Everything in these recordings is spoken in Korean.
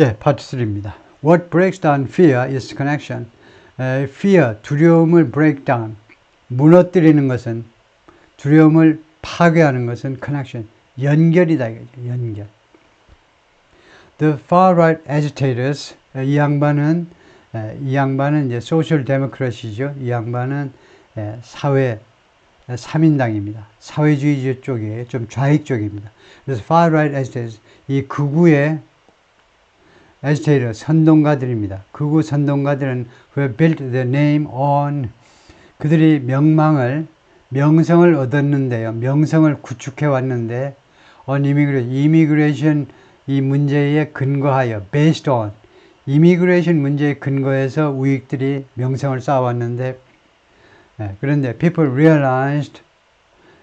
예, 파트 3입니다. What breaks down fear is connection. 에, fear, 두려움을 break down, 무너뜨리는 것은 두려움을 파괴하는 것은 connection, 연결이다. 연결. The far right agitators, 에, 이 양반은 에, 이 양반은 이제 소셜 데모크래시죠. 이 양반은 에, 사회 3인당입니다. 사회주의 쪽에 좀 좌익 쪽입니다. 그래서 far right agitators, 이 극우의 agitator, 선동가들입니다. 극우 선동가들은 who built their name on 그들이 명망을 명성을 얻었는데요. 명성을 구축해 왔는데 on immigration, immigration 이 문제에 근거하여 based on immigration 문제에 근거해서 우익들이 명성을 쌓아왔는데 예, 그런데 people realized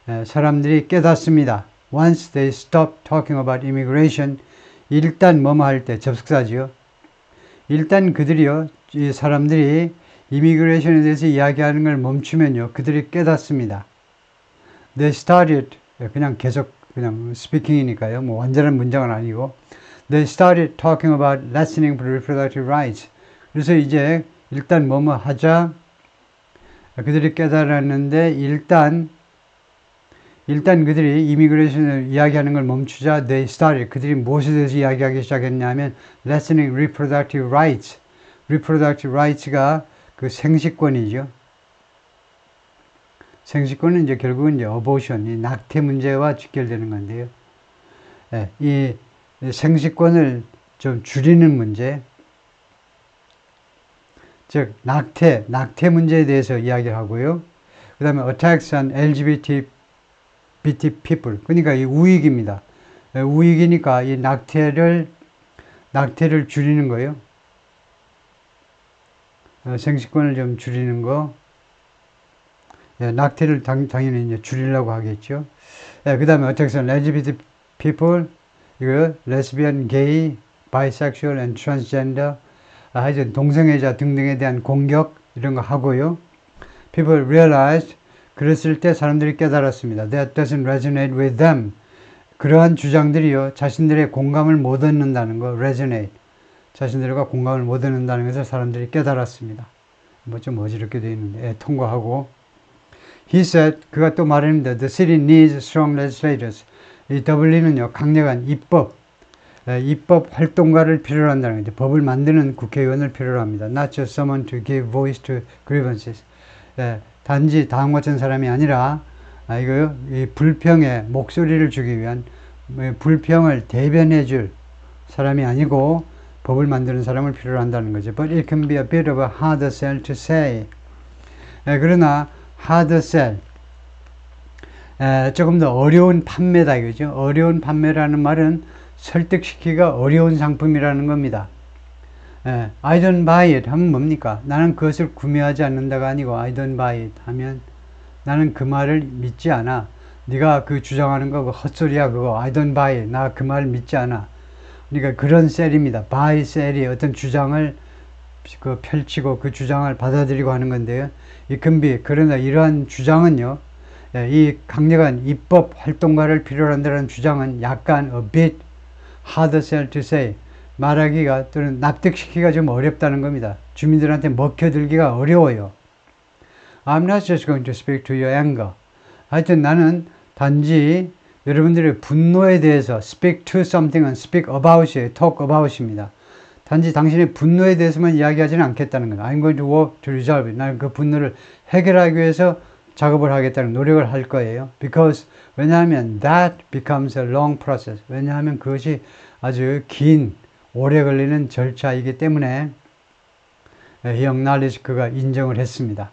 예, 사람들이 깨닫습니다. Once they stopped talking about immigration 일단 뭐뭐 할 때 접속사지요. 일단 그들이요, 이 사람들이 이미그레이션에 대해서 이야기하는 걸 멈추면요, 그들이 깨닫습니다. They started 그냥 계속 그냥 스피킹이니까요, 뭐 완전한 문장은 아니고 They started talking about lessening reproductive rights. 그래서 이제 일단 뭐뭐 하자 그들이 깨달았는데 일단 일단 그들이 이미그레이션을 이야기하는 걸 멈추자 they started. 그들이 무엇에 대해서 이야기하기 시작했냐면 lessening reproductive rights. reproductive rights가 그 생식권이죠. 생식권은 이제 결국은 이제 어보션 이 낙태 문제와 직결되는 건데요. 예, 이 생식권을 좀 줄이는 문제. 즉 낙태 낙태 문제에 대해서 이야기를 하고요. 그 다음에 attacks on LGBT BT people. 그러니까 이 우익입니다. 예, 우익이니까 이 낙태를 낙태를 줄이는 거예요. 어, 생식권을 좀 줄이는 거. 예, 낙태를 당, 당연히 이제 줄이려고 하겠죠. 예, 그 다음에 어떻게 해서 LGBT people, 이거 레스비언, 게이, 바이섹슈얼, 앤 트랜스젠더, 아, 하여튼 동성애자 등등에 대한 공격 이런 거 하고요. People realized 그랬을 때 사람들이 깨달았습니다. That doesn't resonate with them. 그러한 주장들이요, 자신들의 공감을 못 얻는다는 거, resonate. 자신들과 공감을 못 얻는다는 것을 사람들이 깨달았습니다. 뭐 좀 어지럽게 되어 있는데, 예, 통과하고. He said, 그가 또 말했는데, the city needs strong legislators. 이 더블린은요, 강력한 입법, 예, 입법 활동가를 필요로 한다는 거죠. 법을 만드는 국회의원을 필요로 합니다. Not just someone to give voice to grievances. 예, 단지 다음 같은 사람이 아니라 아, 이거 이 불평에 목소리를 주기 위한 뭐, 불평을 대변해 줄 사람이 아니고 법을 만드는 사람을 필요로 한다는 거죠. But it can be a bit of a hard sell to say. 에, 그러나 hard sell 에, 조금 더 어려운 판매다 이거죠. 어려운 판매라는 말은 설득시키기가 어려운 상품이라는 겁니다. 예, I don't buy it 하면 뭡니까? 나는 그것을 구매하지 않는다가 아니고 I don't buy it 하면 나는 그 말을 믿지 않아. 네가 그 주장하는 거그 헛소리야 그거 I don't buy it. 나 그 말을 믿지 않아. 그러니까 그런 셀입니다. buy 셀이 어떤 주장을 그 펼치고 그 주장을 받아들이고 하는 건데요. 이 금비 그러나 이러한 주장은요. 예, 이 강력한 입법 활동가를 필요로 한다는 주장은 약간 a bit hard sell to say 말하기가 또는 납득시키기가 좀 어렵다는 겁니다. 주민들한테 먹혀들기가 어려워요. I'm not just going to speak to your anger. 하여튼 나는 단지 여러분들의 분노에 대해서 speak to something은 speak about이에요. talk about입니다. 단지 당신의 분노에 대해서만 이야기하지는 않겠다는 거예요. I'm going to work to resolve it. 나는 그 분노를 해결하기 위해서 작업을 하겠다는 노력을 할 거예요. Because 왜냐하면 that becomes a long process. 왜냐하면 그것이 아주 긴 오래 걸리는 절차이기 때문에 히억날리지 그가 인정을 했습니다.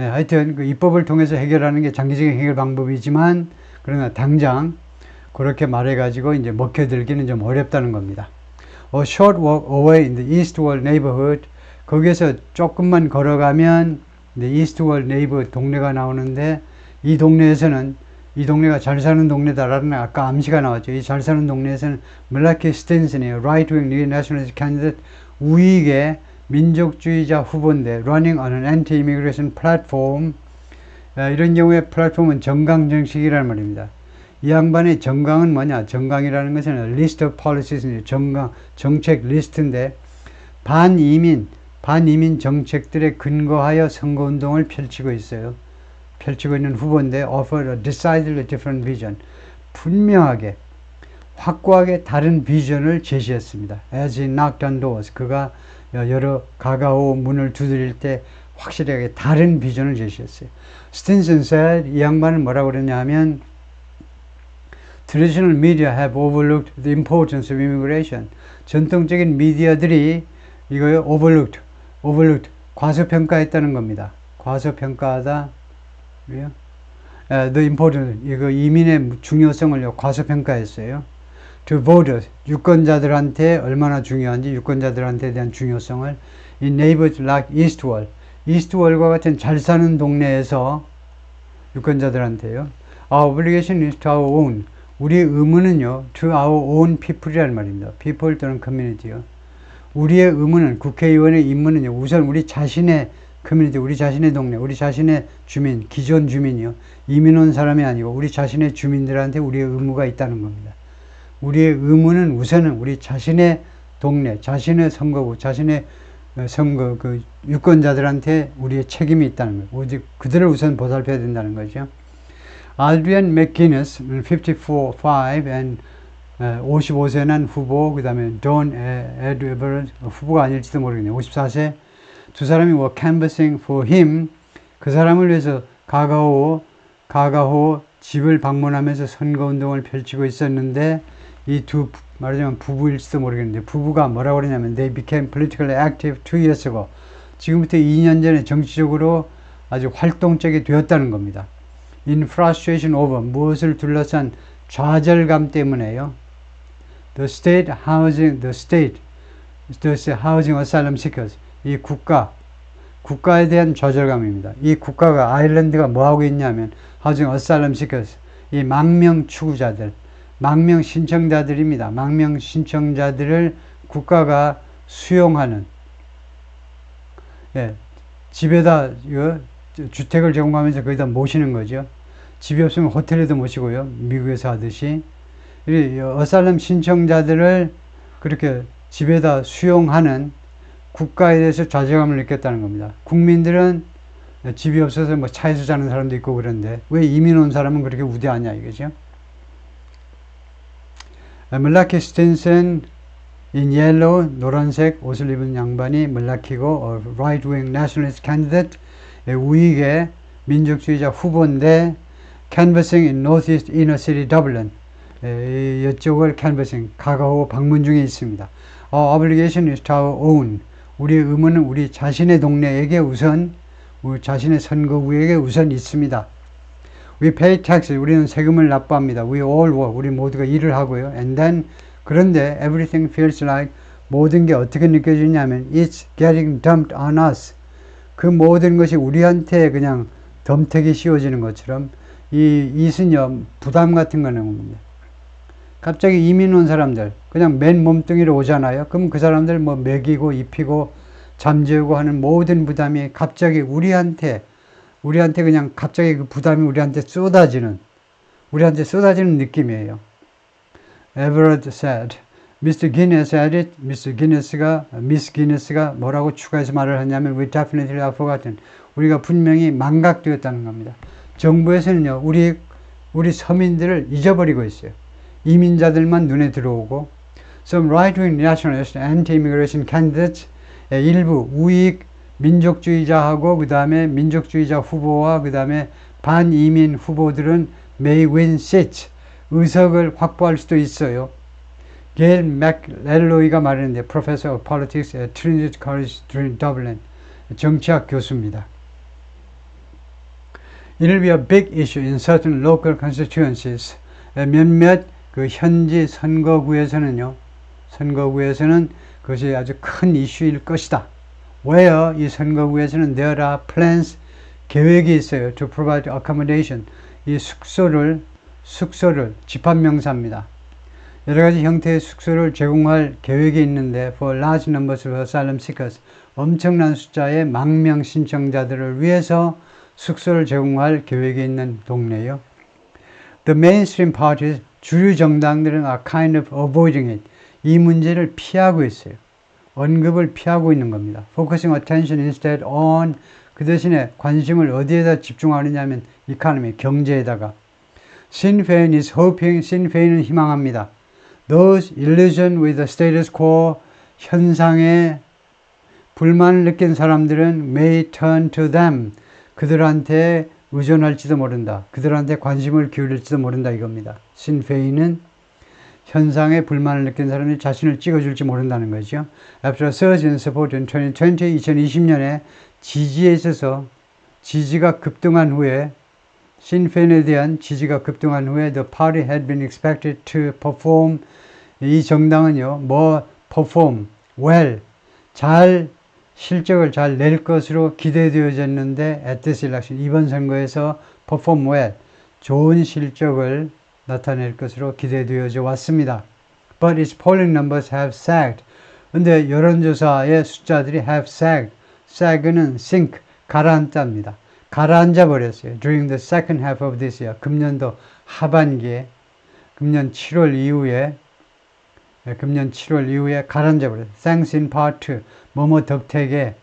예, 하여튼 그 입법을 통해서 해결하는 게 장기적인 해결 방법이지만 그러나 당장 그렇게 말해가지고 이제 먹혀들기는 좀 어렵다는 겁니다. A short walk away in the eastward neighborhood 거기에서 조금만 걸어가면 the eastward neighborhood 동네가 나오는데 이 동네에서는 이 동네가 잘 사는 동네다라는 아까 암시가 나왔죠. 이 잘 사는 동네에서는 멜라키 스탠슨이에요. right-wing new nationalist candidate 우익의 민족주의자 후보인데 running on an anti-immigration platform 이런 경우에 플랫폼은 정강 정식이라는 말입니다. 이 양반의 정강은 뭐냐? 정강이라는 것은 list of policies, 정강, 정책 리스트인데 반이민, 반이민 정책들에 근거하여 선거운동을 펼치고 있어요. 펼치고 있는 후보인데 offer a decidedly different vision. 분명하게 확고하게 다른 비전을 제시했습니다. As he knocked on doors, 그가 여러 가가오 문을 두드릴 때 확실하게 다른 비전을 제시했어요. 스틴슨 said, 이 양반은 뭐라고 그랬냐 하면 Traditional media have overlooked the importance of immigration. 전통적인 미디어들이 이거요 overlooked, overlooked, 과소평가했다는 겁니다. 과소평가하다, Uh, the importance, 이거 이민의 중요성을 과소평가했어요. To voters, 유권자들한테 얼마나 중요한지 유권자들한테 대한 중요성을 in neighbors like Eastwall, 이스트월과 같은 잘 사는 동네에서 유권자들한테요. Our obligation is to our own. 우리의 의무는요, to our own people이라는 말입니다. people 또는 community요. 우리의 의무는, 국회의원의 임무는요, 우선 우리 자신의 커뮤니티, 우리 자신의 동네, 우리 자신의 주민, 기존 주민이요. 이민 온 사람이 아니고 우리 자신의 주민들한테 우리의 의무가 있다는 겁니다. 우리의 의무는 우선은 우리 자신의 동네, 자신의 선거구, 자신의 선거 그 유권자들한테 우리의 책임이 있다는 거예요. 오직 그들을 우선 보살펴야 된다는 거죠. 알드리안 맥기너스 54, 5 and 55세 난 후보, 그 다음에 돈 에드버런 후보가 아닐지도 모르겠네요. 54세 두 사람이 were canvassing for him 그 사람을 위해서 가가호 가가호 집을 방문하면서 선거운동을 펼치고 있었는데 이 두 말하자면 부부일지도 모르겠는데 부부가 뭐라고 그러냐면 they became politically active two years ago 지금부터 2년 전에 정치적으로 아주 활동적이 되었다는 겁니다. in frustration over 무엇을 둘러싼 좌절감 때문에요. The state housing, the state, the housing asylum seekers 이 국가, 국가에 대한 좌절감입니다. 이 국가가 아일랜드가 뭐 하고 있냐면 housing asylum seekers 이 망명 추구자들, 망명 신청자들입니다. 망명 신청자들을 국가가 수용하는 예, 집에다 이거 주택을 제공하면서 거기다 모시는 거죠. 집이 없으면 호텔에도 모시고요. 미국에서 하듯이. 이 어살렘 신청자들을 그렇게 집에다 수용하는 국가에 대해서 좌절감을 느꼈다는 겁니다. 국민들은 집이 없어서 뭐 차에서 자는 사람도 있고 그런데 왜 이민 온 사람은 그렇게 우대하냐 이거죠. 물라키 스틴슨 in yellow 노란색 옷을 입은 양반이 물라키고 right wing nationalist candidate 우익의 민족주의자 후보인데 canvassing in northeast inner city Dublin 이쪽을 canvassing 가가호 방문 중에 있습니다. Our obligation is to our own. 우리의 의무는 우리 자신의 동네에게 우선 우리 자신의 선거구에게 우선 있습니다. We pay taxes. 우리는 세금을 납부합니다. We all work. 우리 모두가 일을 하고요. And then 그런데 everything feels like 모든 게 어떻게 느껴지냐면 it's getting dumped on us. 그 모든 것이 우리한테 그냥 덤택이 씌워지는 것처럼 이 이순여 부담 같은 거는. 갑자기 이민 온 사람들 그냥 맨 몸뚱이로 오잖아요. 그럼 그 사람들 뭐 먹이고 입히고 잠재우고 하는 모든 부담이 갑자기 우리한테 우리한테 그냥 갑자기 그 부담이 우리한테 쏟아지는 우리한테 쏟아지는 느낌이에요. Everett said. Mr. Guinness added, Mr. Guinness가, Miss Guinness가 뭐라고 추가해서 말을 하냐면, we definitely have forgotten. 우리가 분명히 망각되었다는 겁니다. 정부에서는요, 우리, 우리 서민들을 잊어버리고 있어요. 이민자들만 눈에 들어오고, some right-wing nationalist anti-immigration candidates, 일부 우익 민족주의자하고 그 다음에 민족주의자 후보와 그 다음에 반이민 후보들은 may win seats, 의석을 확보할 수도 있어요. 게일 맥렐로이가 말했는데 Professor of Politics at Trinity College Dublin 정치학 교수입니다. It will be a big issue in certain local constituencies. 몇몇 그 현지 선거구에서는요. 선거구에서는 그것이 아주 큰 이슈일 것이다. Where 이 선거구에서는 there are plans 계획이 있어요. To provide accommodation 이 숙소를 숙소를 집합 명사입니다. 여러 가지 형태의 숙소를 제공할 계획이 있는데 for large numbers of asylum seekers 엄청난 숫자의 망명 신청자들을 위해서 숙소를 제공할 계획이 있는 동네요. The mainstream parties, 주류 정당들은 are kind of avoiding it. 이 문제를 피하고 있어요. 언급을 피하고 있는 겁니다. Focusing attention instead on 그 대신에 관심을 어디에다 집중하느냐 하면 economy, 경제에다가 Sinn Féin is hoping, Sinn Féin은 희망합니다. Those illusion with the status quo 현상에 불만을 느낀 사람들은 may turn to them. 그들한테 의존할지도 모른다. 그들한테 관심을 기울일지도 모른다 이겁니다. 신페인은 현상에 불만을 느낀 사람이 자신을 찍어줄지 모른다는 거죠. After a surge in support in 2020, 2020년에 지지에 있어서 지지가 급등한 후에 신페인에 대한 지지가 급등한 후에 the party had been expected to perform 이 정당은요 뭐 perform well 잘 실적을 잘 낼 것으로 기대되어졌는데 at this election 이번 선거에서 perform well 좋은 실적을 나타낼 것으로 기대되어져 왔습니다. But its polling numbers have sagged. 근데 여론조사의 숫자들이 have sagged. sagg는 sink 가라앉답니다. 가라앉아 버렸어요. During the second half of this year 금년도 하반기에 금년 7월 이후에 네, 금년 7월 이후에 가라앉아 버렸어요. Thanks 뭐뭐 덕택에.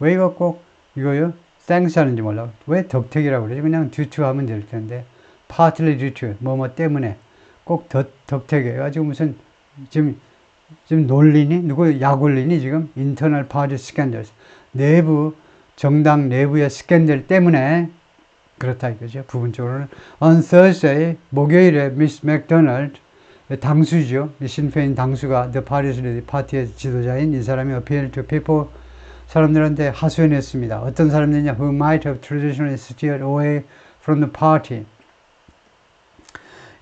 왜 이거 꼭 이거요? thanks 하는지 몰라. 왜 덕택이라고 그러지? 그냥 due 하면 될 텐데. Partly 뭐뭐 때문에. 꼭 덕, 덕택에. 가지고 무슨 지금 지금 놀리니? 누구 약 올리니? 지금? internal party scandals. 내부 정당 내부의 스캔들 때문에 그렇다 이거죠. 부분적으로는. On Thursday 목요일에 미스 맥도날드 당수죠 신페인 당수가 the leader 파티의 지도자인 이 사람이 appeal to people 사람들한테 하소연했습니다 어떤 사람들이냐 who might have traditionally steered away from the party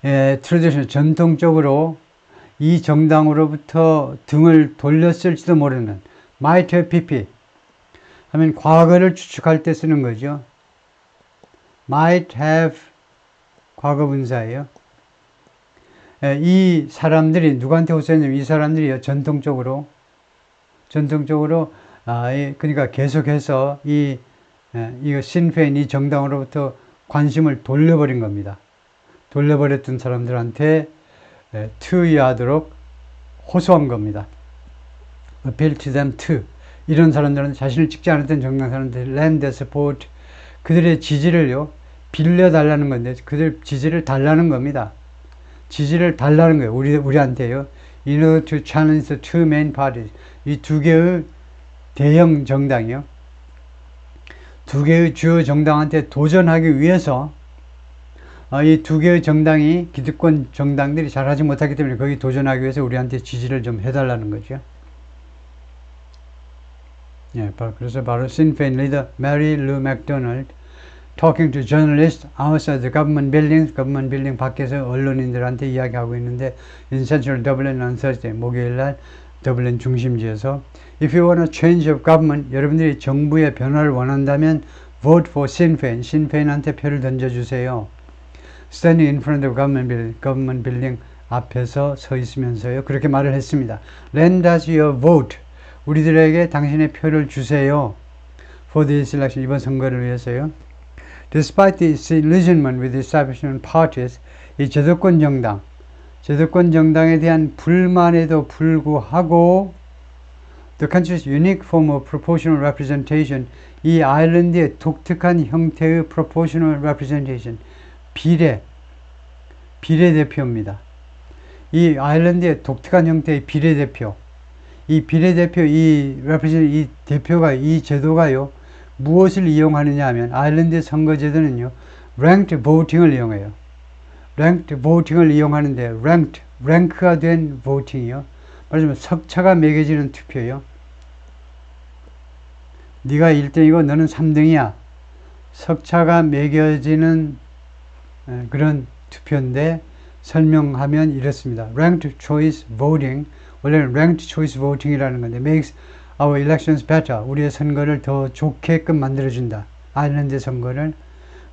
예, 트레디션 전통적으로 이 정당으로부터 등을 돌렸을지도 모르는 might have pp 하면 과거를 추측할 때 쓰는 거죠. might have 과거 분사예요. 예, 이 사람들이 누구한테 호소했냐면 이 사람들이 전통적으로 전통적으로 아, 이, 그러니까 계속해서 이 예, 신페인 이 정당으로부터 관심을 돌려버린 겁니다. 돌려버렸던 사람들한테 예, 투의하도록 호소한 겁니다. appeal to them to 이런 사람들은 자신을 찍지 않았던 정당 사람들 lend support 그들의 지지를요 빌려 달라는 건데 그들 지지를 달라는 겁니다. 지지를 달라는 거예요. 우리 우리한테요. In order to challenge the two main parties 이 두 개의 대형 정당이요. 두 개의 주요 정당한테 도전하기 위해서 어, 이두 개의 정당이 기득권 정당들이 잘하지 못하기 때문에 거기 도전하기 위해서 우리한테 지지를 좀 해달라는 거죠. 예, 그래서 바로 신페인 리더 메리 루 맥도널드 talking to journalists outside the government building, government building 밖에서 언론인들한테 이야기하고 있는데 in central Dublin on Thursday, 목요일 날 더블린 중심지에서 if you want a change of government, 여러분들이 정부의 변화를 원한다면 vote for Sinn Féin, Sinn Féin한테 표를 던져주세요. standing in front of government building, government building 앞에서 서 있으면서요. 그렇게 말을 했습니다. lend us your vote. 우리들에게 당신의 표를 주세요. for this election, 이번 선거를 위해서요. Despite the disillusionment with establishment parties, 이 제도권 정당, 제도권 정당에 대한 불만에도 불구하고 the country's unique form of proportional representation, 이 아일랜드의 독특한 형태의 proportional representation, 비례, 비례대표입니다. 이 아일랜드의 독특한 형태의 비례대표, 이 비례대표, 이 represent, 이 대표가, 이 제도가요, 무엇을 이용하느냐 하면 아일랜드 선거제도는요 ranked voting을 이용해요. ranked voting을 이용하는데 ranked, 랭크가 된 voting이요. 말하자면 석차가 매겨지는 투표요. 네가 1등이고 너는 3등이야. 석차가 매겨지는 그런 투표인데 설명하면 이렇습니다. ranked choice voting 원래는 ranked choice voting이라는 건데 makes our elections better. 우리의 선거를 더 좋게끔 만들어준다. 아일랜드 선거를.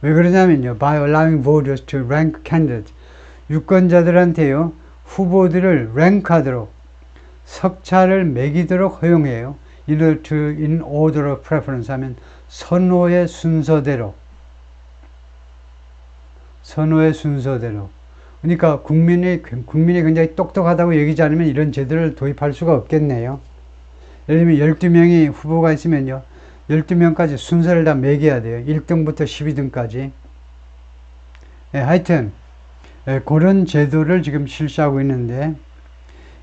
왜 그러냐면요. by allowing voters to rank candidates. 유권자들한테요. 후보들을 랭크하도록 석차를 매기도록 허용해요. in order to in order of preference 하면 선호의 순서대로 선호의 순서대로. 그러니까 국민이, 국민이 굉장히 똑똑하다고 여기지 않으면 이런 제도를 도입할 수가 없겠네요. 예를 들면 12명이 후보가 있으면요. 12명까지 순서를 다 매겨야 돼요. 1등부터 12등까지. 예, 하여튼, 예, 그런 제도를 지금 실시하고 있는데,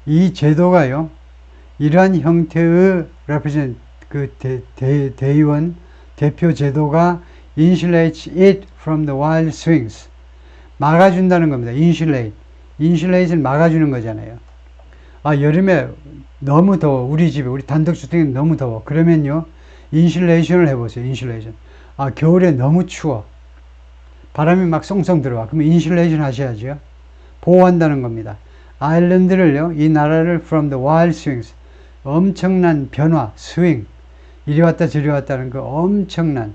이 제도가요, 이러한 형태의 represent, 그 대, 대, 대의원, 대표 제도가 insulates it from the wild swings. 막아준다는 겁니다. insulate. insulate는 막아주는 거잖아요. 아, 여름에 너무 더워. 우리 집에, 우리 단독주택이 너무 더워. 그러면요, 인슐레이션을 해보세요. 인슐레이션. 아, 겨울에 너무 추워. 바람이 막 썽썽 들어와. 그러면 인슐레이션 하셔야죠. 보호한다는 겁니다. 아일랜드를요, 이 나라를 from the wild swings. 엄청난 변화, 스윙. 이리 왔다 저리 왔다는 그 엄청난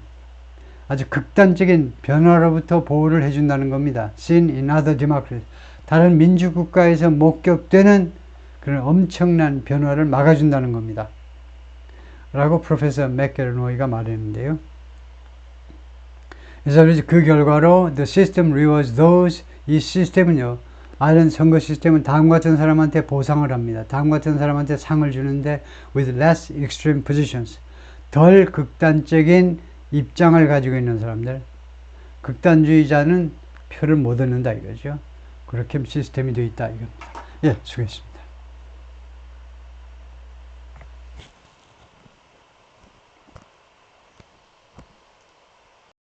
아주 극단적인 변화로부터 보호를 해준다는 겁니다. Seen in other democracies. 다른 민주국가에서 목격되는 그런 엄청난 변화를 막아준다는 겁니다. 라고 프로페서 맥게르노이가 말했는데요. 그래서 그 결과로 the system rewards those 이 시스템은요. 아이런 선거 시스템은 다음 같은 사람한테 보상을 합니다. 다음 같은 사람한테 상을 주는데 with less extreme positions 덜 극단적인 입장을 가지고 있는 사람들 극단주의자는 표를 못 얻는다 이거죠. 그렇게 시스템이 되어 있다 이겁니다. 예, 수고했습니다.